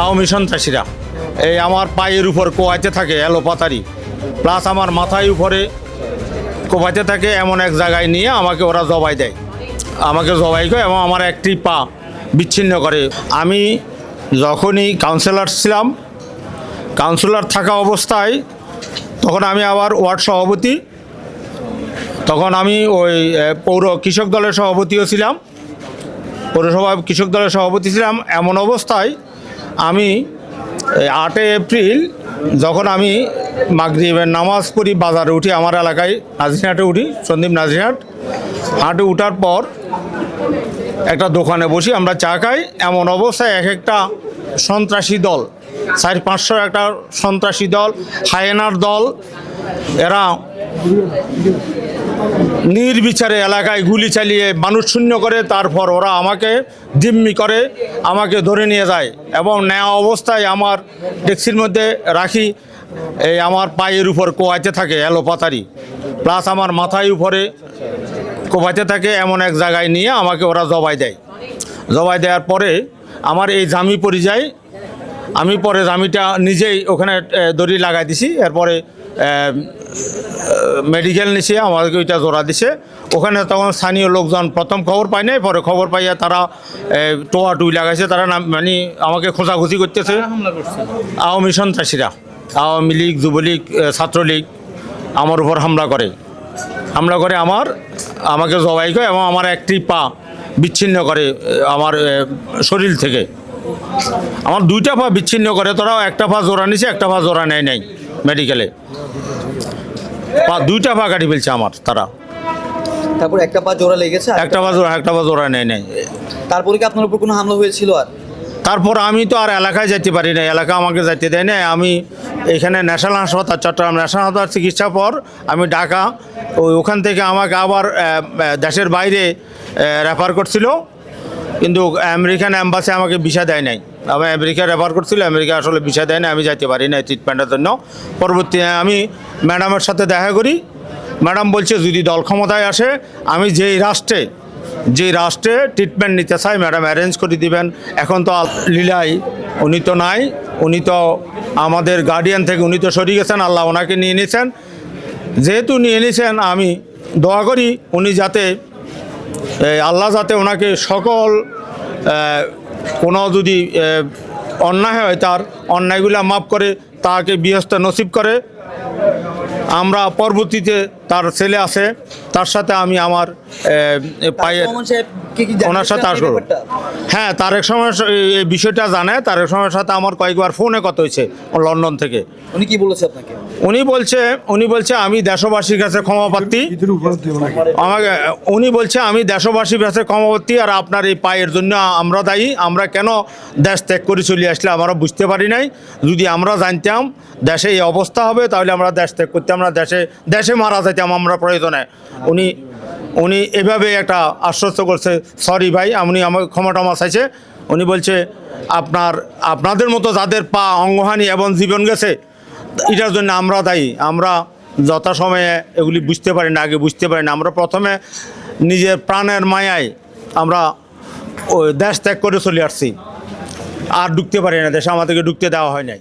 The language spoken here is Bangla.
আওয়ামী সন্ত্রাসীরা। এই আমার পায়ের উপর কোয়াইতে থাকে এলোপাতারি প্লাস আমার মাথায় উপরে কোপাইতে থাকে এমন এক জায়গায় নিয়ে আমাকে ওরা জবাই দেয়। আমাকে জবাই করে এবং আমার একটি পা বিচ্ছিন্ন করে। আমি যখনই কাউন্সিলর ছিলাম কাউন্সিলর থাকা অবস্থায় তখন আমি আবার ওয়ার্ড সভাপতি, তখন আমি ওই পৌর কৃষক দলের সভাপতিও ছিলাম। পৌরসভা কৃষক দলের সভাপতি ছিলাম। এমন অবস্থায় আমি আটই এপ্রিল যখন আমি মাগরিবের নামাজ পড়ি বাজারে উঠি আমার এলাকায় নাজিরহাটে উঠি, সন্দীপ নাজিরহাট। হাটে উঠার পর একটা দোকানে বসি, আমরা চা খাই। এমন অবস্থায় এক একটা সন্ত্রাসী দল, চার পাঁচশো একটা সন্ত্রাসী দল, হায়েনার দল, এরা নির্বিচারে এলাকায় গুলি চালিয়ে মানুষ শূন্য করে, তারপর ওরা আমাকে জিম্মি করে, আমাকে ধরে নিয়ে যায় এবং নেওয়া অবস্থায় আমার ট্যাক্সির মধ্যে রাখি, এই আমার পায়ের উপর কোয়াইতে থাকে এলোপাতারি প্লাস আমার মাথায় উপরে কোপাইতে থাকে এমন এক জায়গায় নিয়ে আমাকে ওরা জবাই দেয়। জবাই দেওয়ার পরে আমার এই জামি পড়ে যায় আমি পরে জামিটা নিজেই ওখানে দড়ি লাগাই দিছি। এরপরে মেডিকেল নিছে আমাদেরকে ওইটা জোড়া দিছে। ওখানে তখন স্থানীয় লোকজন প্রথম খবর পায় নাই পরে খবর পাইয়া তারা টোয়া টুই লাগাইছে। তারা মানে আমাকে খোঁজাখুঁজি করতেছে। আওয়ামী সন্ত্রাসীরা। আওয়ামী লীগ যুবলীগ ছাত্রলীগ আমার উপর হামলা করে। হামলা করে আমার আমাকে জবাই করে এবং আমার একটি পা বিচ্ছিন্ন করে আমার শরীর থেকে। আমার দুইটা পা বিচ্ছিন্ন করে তোরাও একটা পা জোড়া নিছে একটা পা জোড়া নেয় নাই মেডিকেলে পা দুইটা পা কাটি ফেলছে আমার তারা। তারপর একটা পা জোড়া লেগেছে একটা পা জোড়া একটা পা জোড়া নেয় নাই। তারপরে কি আপনার উপর কোনো হামলা হয়েছিল আর? তারপর আমি তো আর এলাকায় যেতে পারি না এলাকা আমাকে যেতে দেয় না আমি এখানে ন্যাশনাল হাসপাতাল চট্টগ্রাম ন্যাশনাল হাসপাতাল চিকিৎসা পর আমি ঢাকা ওই ওখান থেকে আমাকে আবার দেশের বাইরে রেফার করছিল। কিন্তু আমেরিকান অ্যাম্বাসি আমাকে ভিসা দেয় নাই। আমি আমেরিকা রেফার করছিল, আমেরিকা আসলে ভিসা দেয় না আমি যাইতে পারি না ট্রিটমেন্টের জন্য। পরবর্তী, আমি ম্যাডামের সাথে দেখা করি। ম্যাডাম বলছে, যদি দল ক্ষমতায় আসে, আমি যেই রাষ্ট্রে যে রাষ্ট্রে ট্রিটমেন্ট নিতে চাই, ম্যাডাম অ্যারেঞ্জ করে দিবেন। এখন তো লীলাই, উনি তো নাই, উনি তো আমাদের গার্ডিয়ান থেকে, উনি তো সরিয়ে গেছেন, আল্লাহ ওনাকে নিয়ে নিয়েছেন। যেহেতু নিয়ে নিয়েছেন, আমি দোয়া করি, উনি যাতে আল্লাহ যাতে ওনাকে সকল কোনো যদি অন্যায় হয় তার অন্যায়গুলো মাফ করে তাকে বিহস্ত নসিব করে। আমরা পরবর্তীতে তার ছেলে আছে তার সাথে আমি আমার পায়ের ওনার সাথে আসব? হ্যাঁ তারেক সময় এই বিষয়টা জানে তারেক সময়ের সাথে আমার কয়েকবার ফোনে কথা হয়েছে লন্ডন থেকে। উনি কি বলেছে আপনাকে? উনি বলছে উনি বলছে, আমি দেশবাসীর কাছে ক্ষমা প্রার্থী। আমাকে, উনি বলছে, আমি দেশবাসীর কাছে ক্ষমাবর্তী আর আপনার এই পায়ের জন্য আমরা দায়ী। আমরা কেন দেশ ত্যাগ করে চলে আসলে আমরা বুঝতে পারি নাই। যদি আমরা জানতাম দেশে এই অবস্থা হবে, তাহলে আমরা দেশ ত্যাগ করতে আমরা দেশে দেশে মারা যাইতাম আমরা প্রয়োজনে। উনি উনি এভাবে একটা আশ্বস্ত করছে, সরি ভাই উনি আমার ক্ষমা টমা চাইছে উনি বলছে, আপনার, আপনাদের মতো যাদের পা অঙ্গহানি এবং জীবন গেছে এটার জন্য আমরা দায়ী। আমরা যথাসময়ে এগুলি বুঝতে পারি না, আগে বুঝতে পারি না। আমরা প্রথমে নিজের প্রাণের মায়ায় আমরা দেশ ত্যাগ করে চলে আসছি। আর ঢুকতে পারি না, দেশে আমাদেরকে ঢুকতে দেওয়া হয় নাই।